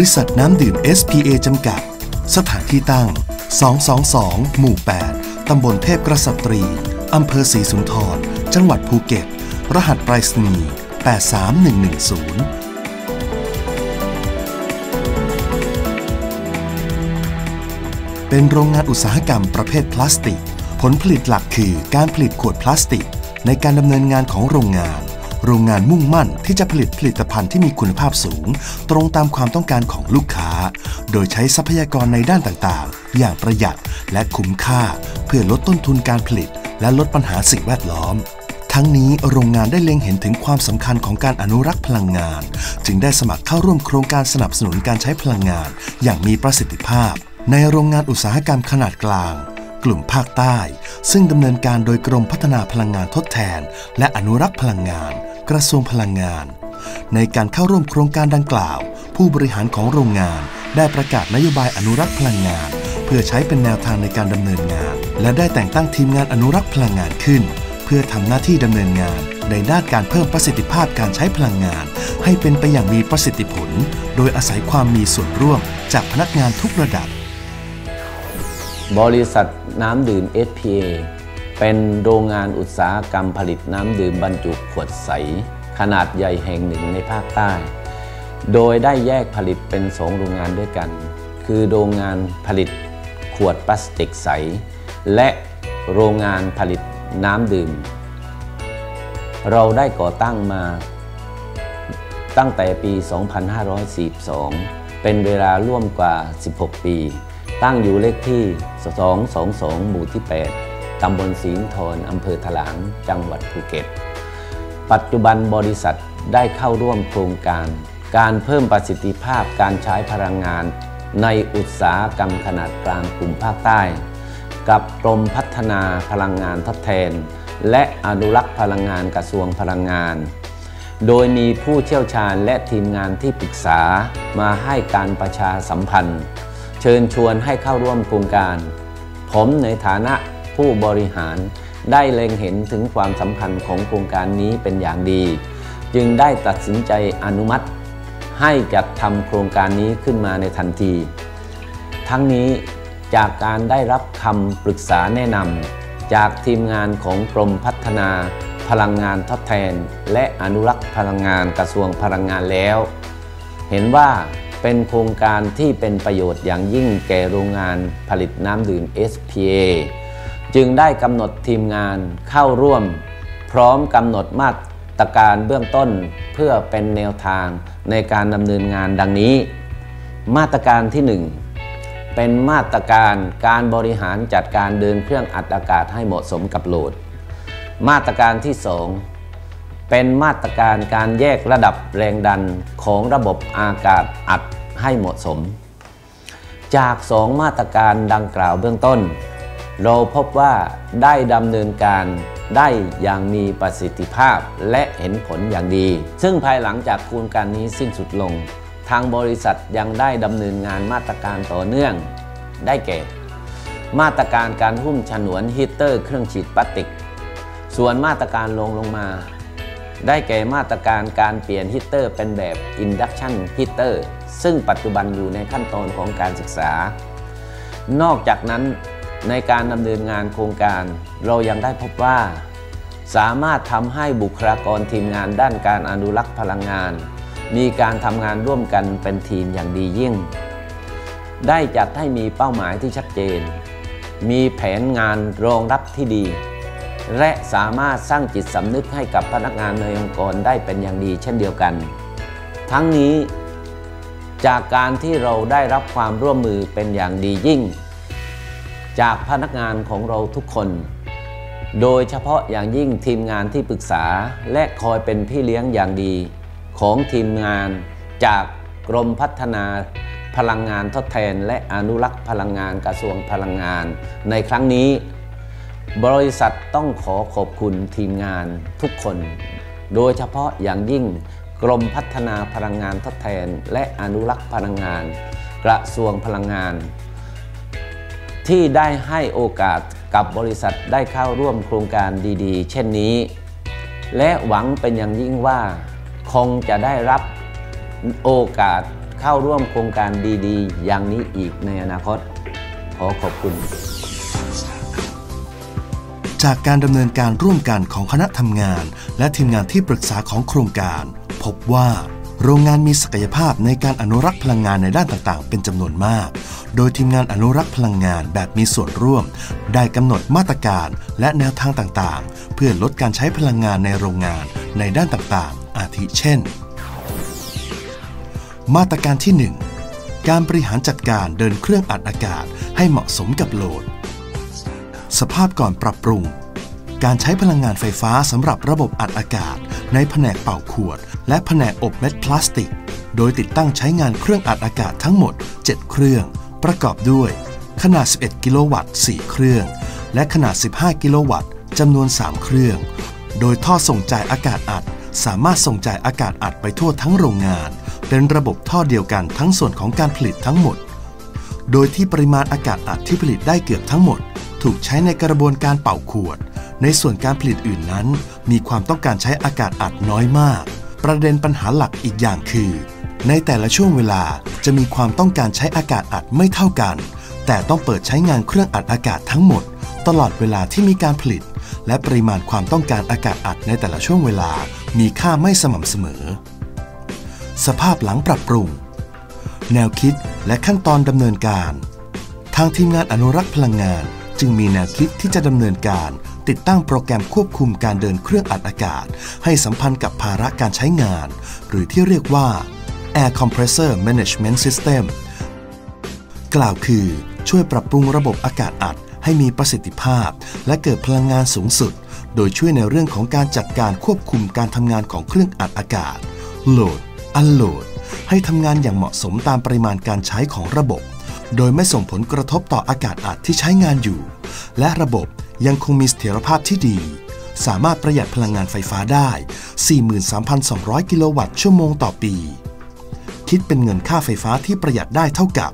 ริษัทน้ำดื่ม SPA จำกัด สถานที่ตั้ง 222 หมู่ 8 ตำบลเทพกระสัตรี อำเภอศรีสุนทร จังหวัดภูเก็ต รหัสไปรษณีย์ 83110เป็นโรงงานอุตสาหกรรมประเภทพลาสติก ผลผลิตหลักคือการผลิตขวดพลาสติก ในการดำเนินงานของโรงงาน โรงงานมุ่งมั่นที่จะผลิตผลิตภัณฑ์ที่มีคุณภาพสูง ตรงตามความต้องการของลูกค้า โดยใช้ทรัพยากรในด้านต่างๆ อย่างประหยัดและคุ้มค่า เพื่อลดต้นทุนการผลิต และลดปัญหาสิ่งแวดล้อม ทั้งนี้โรงงานได้เล็งเห็นถึงความสำคัญของการอนุรักษ์พลังงาน จึงได้สมัครเข้าร่วมโครงการสนับสนุนการใช้พลังงาน อย่างมีประสิทธิภาพ ในโรงงานอุตสาหกรรมขนาดกลางกลุ่มภาคใต้ ซึ่งดำเนินการโดยกรมพัฒนาพลังงานทดแทน และอนุรักษ์พลังงาน กระทรวงพลังงาน ในการเข้าร่วมโครงการดังกล่าว ผู้บริหารของโรงงาน ได้ประกาศนโยบายอนุรักษ์พลังงาน เพื่อใช้เป็นแนวทางในการดำเนินงาน และได้แต่งตั้งทีมงานอนุรักษ์พลังงานขึ้น เพื่อทำหน้าที่ดำเนินงาน ในด้านการเพิ่มประสิทธิภาพการใช้พลังงาน ให้เป็นไปอย่างมีประสิทธิผล โดยอาศัยความมีส่วนร่วมจากพนักงานทุกระดับ บริษัทน้ำดื่ม SPA เป็นโรงงานอุตสาหกรรมผลิตน้ำดื่มบรรจุขวดใส ขนาดใหญ่แห่งหนึ่งในภาคใต้ โดยได้แยกผลิตเป็นสองโรงงานด้วยกัน คือโรงงานผลิตขวดพลาสติกใส และโรงงานผลิตน้ำดื่ม เราได้ก่อตั้งมาตั้งแต่ปี 2542 เป็นเวลาร่วมกว่า 16 ปี ตั้งอยู่เลขที่ 222 หมู่ที่ 8 ตำบลศรีนทรอำเภอถลาง จังหวัดภูเก็ต ปัจจุบันบริษัทได้เข้าร่วมโครงการ การเพิ่มประสิทธิภาพการใช้พลังงาน ในอุตสาหกรรมขนาดกลางกลุ่มภาคใต้ กับกรมพัฒนาพลังงานทดแทน และอนุรักษ์พลังงานกระทรวงพลังงาน โดยมีผู้เชี่ยวชาญและทีมงานที่ปรึกษามาให้การประชาสัมพันธ์ เชิญชวนให้เข้าร่วมโครงการ ผมในฐานะ ผู้บริหาร ได้เล็งเห็นถึงความสำคัญของโครงการนี้เป็นอย่างดี จึงได้ตัดสินใจอนุมัติ ให้จัดทำโครงการนี้ขึ้นมาในทันที ทั้งนี้จากการได้รับคำปรึกษาแนะนำจากทีมงานของกรมพัฒนาพลังงานทดแทน และอนุรักษ์พลังงานกระทรวงพลังงานแล้ว เห็นว่าเป็นโครงการที่เป็นประโยชน์อย่างยิ่งแก่โรงงานผลิตน้ำดื่ม SPA จึงได้กำหนดทีมงานเข้าร่วม พร้อมกำหนดมาตรการเบื้องต้นเพื่อเป็นแนวทางในการดำเนินงานดังนี้ มาตรการที่ 1 เป็นมาตรการการบริหารจัดการเดินเครื่องอัดอากาศให้เหมาะสมกับโหลด มาตรการที่ 2 เป็นมาตรการการแยกระดับแรงดันของระบบอากาศอัดให้เหมาะสม จาก 2 มาตรการดังกล่าวเบื้องต้น เราพบว่าได้ดำเนินการได้อย่างมีประสิทธิภาพและเห็นผลอย่างดี ซึ่งภายหลังจากโครงการนี้สิ้นสุดลง ทางบริษัทยังได้ดำเนินงานมาตรการต่อเนื่อง ได้แก่ มาตรการการหุ้มฉนวนฮีตเตอร์เครื่องฉีดพลาสติก ส่วนมาตรการลงลงมา ได้แก่มาตรการการเปลี่ยนฮีตเตอร์เป็นแบบ Induction Heater ซึ่งปัจจุบันอยู่ในขั้นตอนของการศึกษา นอกจากนั้น ในการดำเนินงานโครงการ เรายังได้พบว่า สามารถทำให้บุคลากรทีมงานด้านการอนุรักษ์พลังงาน มีการทำงานร่วมกันเป็นทีมอย่างดียิ่ง ได้จัดให้มีเป้าหมายที่ชัดเจน มีแผนงานรองรับที่ดี และสามารถสร้างจิตสำนึกให้กับพนักงานในองค์กรได้เป็นอย่างดีเช่นเดียวกัน ทั้งนี้จากการที่เราได้รับความร่วมมือเป็นอย่างดียิ่ง จากพนักงานของเราทุกคน โดยเฉพาะอย่างยิ่งทีมงานที่ปรึกษาและคอยเป็นพี่เลี้ยงอย่างดี ของทีมงานจากกรมพัฒนาพลังงานทดแทน และอนุรักษ์พลังงานกระทรวงพลังงาน ในครั้งนี้ บริษัทต้องขอขอบคุณทีมงานทุกคน โดยเฉพาะอย่างยิ่งกรมพัฒนาพลังงานทดแทน และอนุรักษ์พลังงาน กระทรวงพลังงาน ที่ได้ให้โอกาสกับบริษัทได้เข้าร่วมโครงการดีๆ เช่นนี้ และหวังเป็นอย่างยิ่งว่าคงจะได้รับโอกาสเข้าร่วมโครงการดีๆ อย่างนี้อีกในอนาคต ขอขอบคุณ จากการดำเนินการร่วมกันของคณะทำงาน และทีมงานที่ปรึกษาของโครงการ พบว่า โรงงานมีศักยภาพในการอนุรักษ์พลังงานในด้านต่างๆ เป็นจำนวนมาก โดยทีมงานอนุรักษ์พลังงานแบบมีส่วนร่วม ได้กำหนดมาตรการและแนวทางต่างๆ เพื่อลดการใช้พลังงานในโรงงานในด้านต่างๆ อาทิเช่น มาตรการที่ 1 การบริหารจัดการเดินเครื่องอัดอากาศให้เหมาะสมกับโหลด สภาพก่อนปรับปรุง การใช้พลังงานไฟฟ้าสำหรับระบบอัดอากาศ ในแผนกเป่าขวด และแผนกอบเม็ดพลาสติก โดยติดตั้งใช้งานเครื่องอัดอากาศทั้งหมด 7 เครื่อง ประกอบด้วย ขนาด 11 กิโลวัตต์ 4 เครื่อง และขนาด 15 กิโลวัตต์จำนวน 3 เครื่อง โดยท่อส่งจ่ายอากาศอัด สามารถส่งจ่ายอากาศอัดไปทั่วทั้งโรงงาน เป็นระบบท่อเดียวกันทั้งส่วนของการผลิตทั้งหมด โดยที่ปริมาณอากาศอัดที่ผลิตได้เกือบทั้งหมด ถูกใช้ในกระบวนการเป่าขวด ในส่วนการผลิตอื่นนั้น มีความต้องการใช้อากาศอัดน้อยมาก ประเด็นปัญหาหลักอีกอย่างคือ ในแต่ละช่วงเวลาจะมีความต้องการใช้อากาศอัดไม่เท่ากัน แต่ต้องเปิดใช้งานเครื่องอัดอากาศทั้งหมด ตลอดเวลาที่มีการผลิต และปริมาณความต้องการอากาศอัดในแต่ละช่วงเวลา มีค่าไม่สม่ำเสมอ สภาพหลังปรับปรุง แนวคิดและขั้นตอนดำเนินการ ทางทีมงานอนุรักษ์พลังงานจึงมีแนวคิดที่จะดำเนินการ ติดตั้งโปรแกรมควบคุมการเดินเครื่องอัดอากาศ ให้สัมพันธ์กับภาระการใช้งาน หรือที่เรียกว่า Air Compressor Management System กล่าวคือช่วยปรับปรุงระบบอากาศอัดให้มีประสิทธิภาพ และเกิดพลังงานสูงสุด โดยช่วยในเรื่องของการจัดการควบคุมการทำงานของเครื่องอัดอากาศ โหลด อันโหลด ให้ทำงานอย่างเหมาะสมตามปริมาณการใช้ของระบบ โดยไม่ส่งผลกระทบต่ออากาศอัดที่ใช้งานอยู่ และระบบ ยังคงมีเสถียรภาพที่ดี สามารถประหยัดพลังงานไฟฟ้าได้ 43,200 กิโลวัตต์ชั่วโมงต่อปี คิดเป็นเงินค่าไฟฟ้าที่ประหยัดได้เท่ากับ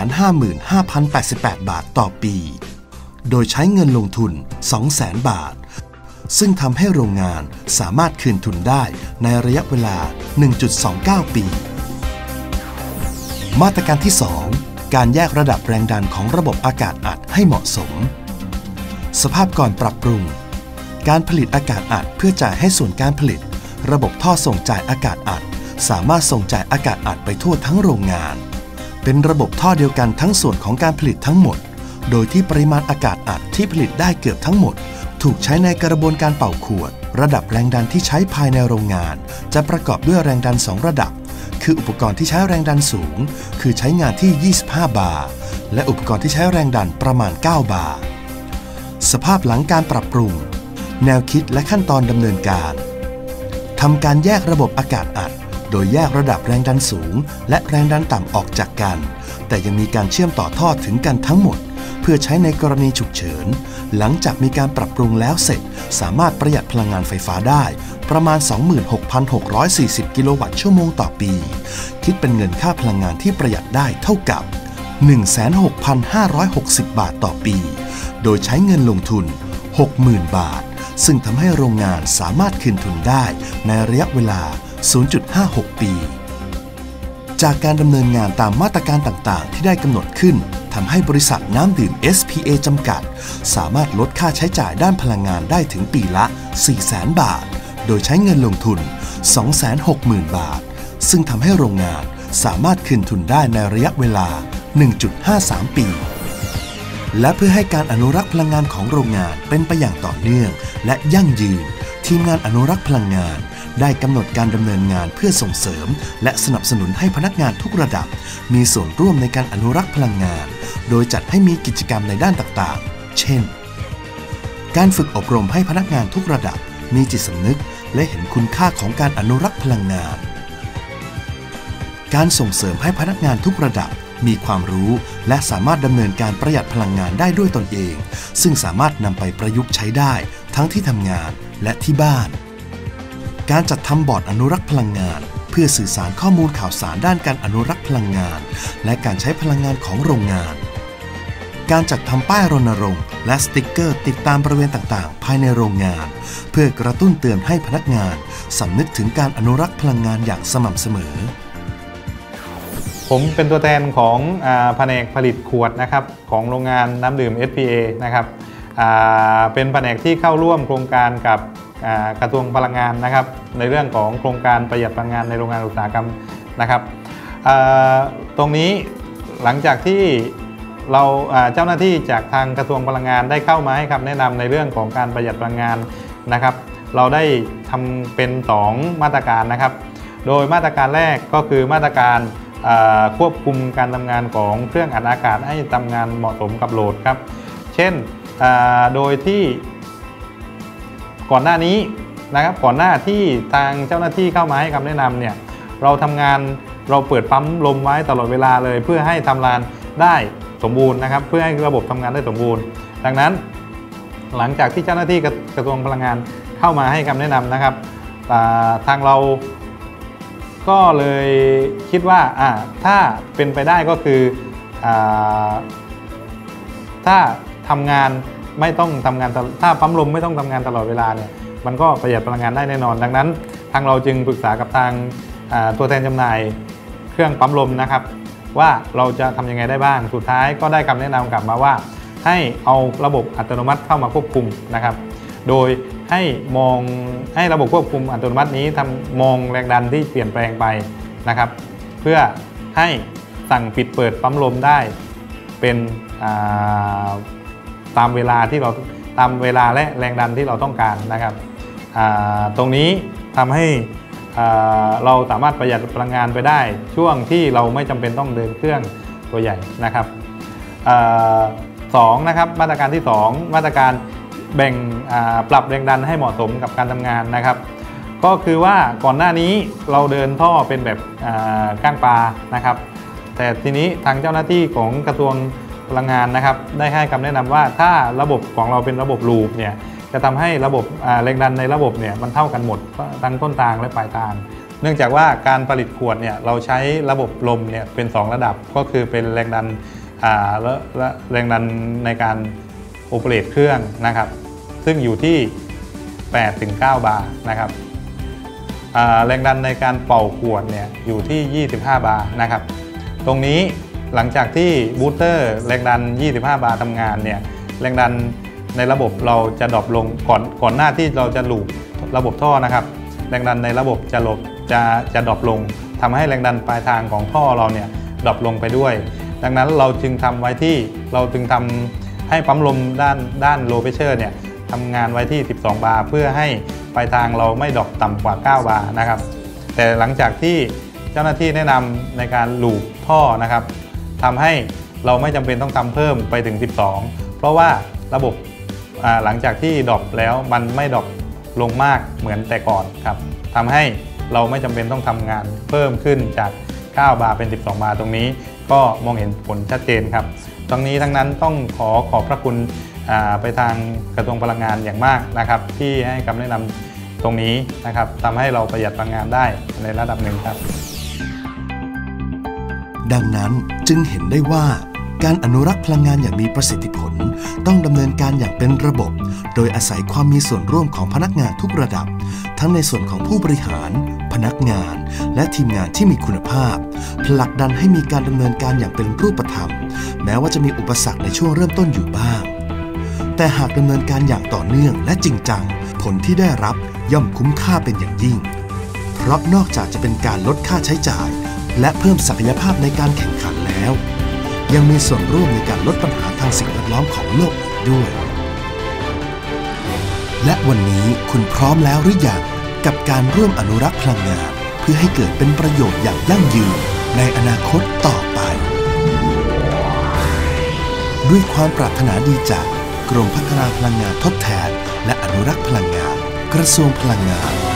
155,088 บาทต่อปี โดยใช้เงินลงทุน 200,000 บาท ซึ่งทำให้โรงงานสามารถคืนทุนได้ในระยะเวลา 1.29 ปี มาตรการที่ 2 การแยกระดับแรงดันของระบบอากาศอัดให้เหมาะสม สภาพก่อนปรับปรุง การผลิตอากาศอัดเพื่อจ่ายให้ส่วนการผลิต ระบบท่อส่งจ่ายอากาศอัด สามารถส่งจ่ายอากาศอัดไปทั่วทั้งโรงงาน เป็นระบบท่อเดียวกันทั้งส่วนของการผลิตทั้งหมด โดยที่ปริมาณอากาศอัดที่ผลิตได้เกือบทั้งหมด ถูกใช้ในกระบวนการเป่าขวด ระดับแรงดันที่ใช้ภายในโรงงาน จะประกอบด้วยแรงดัน 2 ระดับ คืออุปกรณ์ที่ใช้แรงดันสูง คือใช้งานที่ 25 บาร์และอุปกรณ์ที่ใช้แรงดันประมาณ 9 บาร์ สภาพหลังการปรับปรุง แนวคิดและขั้นตอนดำเนินการทำการแยกระบบอากาศอัด โดยแยกระดับแรงดันสูง และแรงดันต่ำออกจากกัน แต่ยังมีการเชื่อมต่อท่อถึงกันทั้งหมด เพื่อใช้ในกรณีฉุกเฉิน หลังจากมีการปรับปรุงแล้วเสร็จ สามารถประหยัดพลังงานไฟฟ้าได้ ประมาณ 26,640 กิโลวัตต์ชั่วโมงต่อปี คิดเป็นเงินค่าพลังงานที่ประหยัดได้เท่ากับ 16,560 บาทต่อปี โดยใช้เงินลงทุน 60,000 บาท ซึ่งทำให้โรงงานสามารถคืนทุนได้ในระยะเวลา 0.56 ปี จากการดำเนินงานตามมาตรการต่างๆ ที่ได้กำหนดขึ้นทำให้บริษัทน้ำดื่ม SPA จำกัด สามารถลดค่าใช้จ่ายด้านพลังงานได้ถึงปีละ 400,000 บาท โดยใช้เงินลงทุน 260,000 บาท ซึ่งทำให้โรงงานสามารถคืนทุนได้ในระยะเวลา 1.53 ปี และเพื่อให้การอนุรักษ์พลังงานของโรงงานเป็นไปอย่างต่อเนื่องและยั่งยืน ทีมงานอนุรักษ์พลังงาน ได้กำหนดการดำเนินงานเพื่อส่งเสริม และสนับสนุนให้พนักงานทุกระดับ มีส่วนร่วมในการอนุรักษ์พลังงาน โดยจัดให้มีกิจกรรมในด้านต่างๆ เช่น การฝึกอบรมให้พนักงานทุกระดับ มีจิตสำนึก และเห็นคุณค่าของการอนุรักษ์พลังงาน การส่งเสริมให้พนักงานทุกระดับ มีความรู้และสามารถดำเนินการประหยัดพลังงานได้ด้วยตนเอง ซึ่งสามารถนำไปประยุกต์ใช้ได้ทั้งที่ทำงานและที่บ้าน การจัดทำบอร์ดอนุรักษ์พลังงาน เพื่อสื่อสารข้อมูลข่าวสารด้านการอนุรักษ์พลังงาน และการใช้พลังงานของโรงงาน การจัดทำป้ายรณรงค์และสติกเกอร์ติดตามบริเวณต่างๆ ภายในโรงงาน เพื่อกระตุ้นเตือนให้พนักงานสำนึกถึงการอนุรักษ์พลังงานอย่างสม่ำเสมอ ผมเป็นตัวแทนของแผนกผลิตขวดนะครับของโรงงานน้ำดื่ม SPA นะครับเป็นแผนกที่เข้าร่วมโครงการกับกระทรวงพลังงานนะครับ ในเรื่องของโครงการประหยัดพลังงานในโรงงานอุตสาหกรรมนะครับตรงนี้หลังจากที่เราเจ้าหน้าที่จากทางกระทรวงพลังงานได้เข้ามาให้คำแนะนำในเรื่องของการประหยัดพลังงานนะครับ เราได้ทำเป็น 2 มาตรการนะครับ โดยมาตรการแรกก็คือมาตรการ ควบคุมการทำงานของเครื่องอัดอากาศให้ทำงานเหมาะสมกับโหลดครับ เช่นโดยที่ก่อนหน้านี้นะครับก่อนหน้าที่ทางเจ้าหน้าที่เข้ามาให้คำแนะนำเนี่ยเราทำงานเราเปิดปั๊มลมไว้ตลอดเวลาเลย เพื่อให้ทำงานได้สมบูรณ์นะครับ เพื่อให้ระบบทำงานได้สมบูรณ์ ดังนั้นหลังจากที่เจ้าหน้าที่กระทรวงพลังงานเข้ามาให้คำแนะนำนะครับทางเรา ก็เลยคิดว่าอ่าถ้าเป็นไปได้ก็คืออาถ้าทำงานไม่ต้องทำงานถ้าปั๊มลมไม่ต้องทำงานตลอดเวลาเนี่ยมันก็ประหยัดพลังงานได้แน่นอน ดังนั้น ทางเราจึงปรึกษากับทางตัวแทนจำหน่ายเครื่องปั๊มลมนะครับ ว่าเราจะทำยังไงได้บ้าง สุดท้ายก็ได้คำแนะนำกลับมาว่า ให้เอาระบบอัตโนมัติเข้ามาควบคุมนะครับ โดย ให้มองให้ระบบควบคุมอัตโนมัตินี้ทำมองแรงดันที่เปลี่ยนแปลงไปนะครับ เพื่อให้สั่งปิดเปิดปั๊มลมได้ เป็นตามเวลาที่เราตามเวลาและแรงดันที่เราต้องการนะครับตรงนี้ทำให้เราสามารถประหยัดพลังงานไปได้ ช่วงที่เราไม่จำเป็นต้องเดินเครื่องตัวใหญ่นะครับอสองนะครับมาตรการที่ 2 มาตรการ แบ่งปรับแรงดันให้เหมาะสมกับการทำงานนะครับ ก็คือว่าก่อนหน้านี้เราเดินท่อเป็นแบบก้างปลานะครับ แต่ทีนี้ทางเจ้าหน้าที่ของกระทรวงพลังงานนะครับ ได้ให้คำแนะนำว่าถ้าระบบของเราเป็นระบบลูปเนี่ยจะทำให้ระบบแรงดันในระบบเนี่ยมันเท่ากันหมดทั้งต้นทางและปลายทาง เนื่องจากว่าการผลิตขวดเนี่ยเราใช้ระบบลมเนี่ยเป็น 2 ระดับก็คือเป็นแรงดันและและแรงดันในการ โอเปเรตเครื่องนะครับ ซึ่งอยู่ที่ 8-9 บาร์นะครับแรงดันในการเป่าขวดเนี่ยอยู่ที่ 25 บาร์นะครับ ตรงนี้หลังจากที่บูสเตอร์แรงดัน 25 บาร์ทำงานเนี่ยแรงดันในระบบเราจะดรอปลงก่อนก่อนหน้าที่เราจะลูประบบท่อนะครับ แรงดันในระบบจะลดจะจะดรอปลงทำให้แรงดันปลายทางของท่อเราเนี่ยดรอปลงไปด้วย ดังนั้นเราจึงทำไว้ที่เราจึงทำ ให้ปั๊มลมด้านด้านโลเพเชอร์เนี่ยทำงานไว้ที่ 12 บาร์เพื่อให้ปลายทางเราไม่ดรอปต่ำกว่า 9 บาร์นะครับ แต่หลังจากที่เจ้าหน้าที่แนะนำในการลูปท่อนะครับทำให้เราไม่จำเป็นต้องทำเพิ่มไปถึง 12 เพราะว่าระบบหลังจากที่ดรอปแล้วมันไม่ดรอปลงมากเหมือนแต่ก่อนครับทำให้เราไม่จำเป็นต้องทำงานเพิ่มขึ้นจาก 9 บาร์เป็น 12 บาร์ตรงนี้ ก็มองเห็นผลชัดเจนครับ ทั้งนี้ทั้งนั้นต้องขอขอบพระคุณไปทางกระทรวงพลังงานอย่างมากนะครับ ที่ให้คำแนะนำตรงนี้นะครับทำให้เราประหยัดพลังงานได้ในระดับหนึ่งครับ ดังนั้นจึงเห็นได้ว่าการอนุรักษ์พลังงานอย่างมีประสิทธิผล ต้องดำเนินการอย่างเป็นระบบ โดยอาศัยความมีส่วนร่วมของพนักงานทุกระดับ ทั้งในส่วนของผู้บริหาร นักงาน และทีมงานที่มีคุณภาพ ผลักดันให้มีการดำเนินการอย่างเป็นรูปธรรม แม้ว่าจะมีอุปสรรคในช่วงเริ่มต้นอยู่บ้าง แต่หากดำเนินการอย่างต่อเนื่องและจริงจัง ผลที่ได้รับย่อมคุ้มค่าเป็นอย่างยิ่ง เพราะนอกจากจะเป็นการลดค่าใช้จ่าย และเพิ่มศักยภาพในการแข่งขันแล้ว ยังมีส่วนร่วมในการลดปัญหาทางสิ่งแวดล้อมของโลกอีกด้วย และวันนี้คุณพร้อมแล้วหรือยัง กับการร่วมอนุรักษ์พลังงาน เพื่อให้เกิดเป็นประโยชน์อย่างยั่งยืนในอนาคตต่อไป ด้วยความปรารถนาดีจากกรมพัฒนาพลังงานทดแทน และอนุรักษ์พลังงาน กระทรวงพลังงาน